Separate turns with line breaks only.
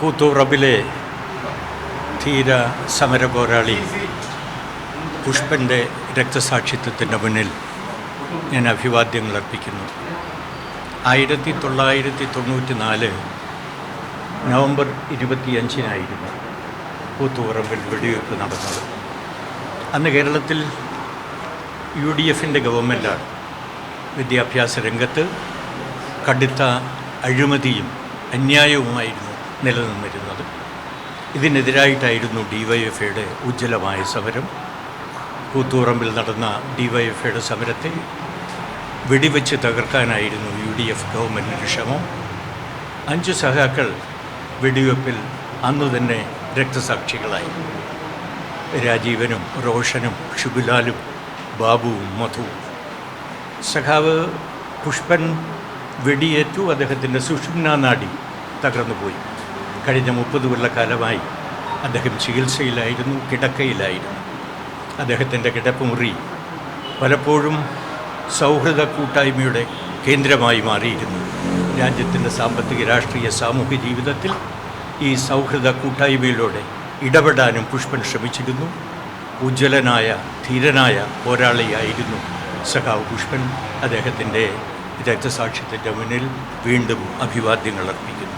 കൂത്തുറബിലെ ധീര സമര പോരാളി പുഷ്പന്റെ രക്തസാക്ഷിത്വത്തിന്റെ മുന്നിൽ ഞാൻ അഭിവാദ്യങ്ങൾ അർപ്പിക്കുന്നു. ആയിരത്തി തൊള്ളായിരത്തി തൊണ്ണൂറ്റി നാല് നവംബർ ഇരുപത്തിയഞ്ചിനായിരുന്നു കൂത്തുപറമ്പിൽ വെടിവെയ്പ്പ് നടന്നത്. അന്ന് കേരളത്തിൽ യു ഡി എഫിന്റെ ഗവൺമെന്റാണ് വിദ്യാഭ്യാസ രംഗത്ത് കടുത്ത അഴിമതിയും അന്യായവുമായിരുന്നു. നിലനിന്നിരുന്നത്. ഇതിനെതിരായിട്ടായിരുന്നു ഡി വൈ എഫ് ഐയുടെ ഉജ്ജ്വലമായ സമരം. കൂത്തൂറമ്പിൽ നടന്ന ഡി വൈ എഫ് ഐയുടെ സമരത്തെ വെടിവെച്ച് തകർക്കാനായിരുന്നു യു ഡി എഫ് ഗവൺമെന്റിന്റെ ശ്രമം. അഞ്ച് സഹാക്കൾ വെടിവെപ്പിൽ അന്നു തന്നെ രക്തസാക്ഷികളായി. രാജീവനും റോഷനും ഷുബിലാലും ബാബുവും മധുവും. സഖാവ് പുഷ്പൻ വെടിയേറ്റു അദ്ദേഹത്തിന്റെ സുഷുമ്ന നാടി തകർന്നുപോയി. കഴിഞ്ഞ മുപ്പത് കൊല്ലക്കാലമായി അദ്ദേഹം ചികിത്സയിലായിരുന്നു കിടക്കയിലായിരുന്നു. അദ്ദേഹത്തിന്റെ കിടപ്പുമുറി പലപ്പോഴും സൗഹൃദ കൂട്ടായ്മയുടെ കേന്ദ്രമായി മാറിയിരുന്നു. രാജ്യത്തിന്റെ സാമ്പത്തിക രാഷ്ട്രീയ സാമൂഹ്യ ജീവിതത്തിൽ ഈ സൗഹൃദ കൂട്ടായ്മയിലൂടെ ഇടപെടാനും പുഷ്പൻ ശ്രമിച്ചിരുന്നു. ഉജ്ജ്വലനായ ധീരനായ പോരാളിയായിരുന്നു സഖാവ് പുഷ്പൻ. അദ്ദേഹത്തിന്റെ രക്തസാക്ഷ്യത്തിന്റെ മുന്നിൽ വീണ്ടും അഭിവാദ്യങ്ങൾ അർപ്പിക്കുന്നു.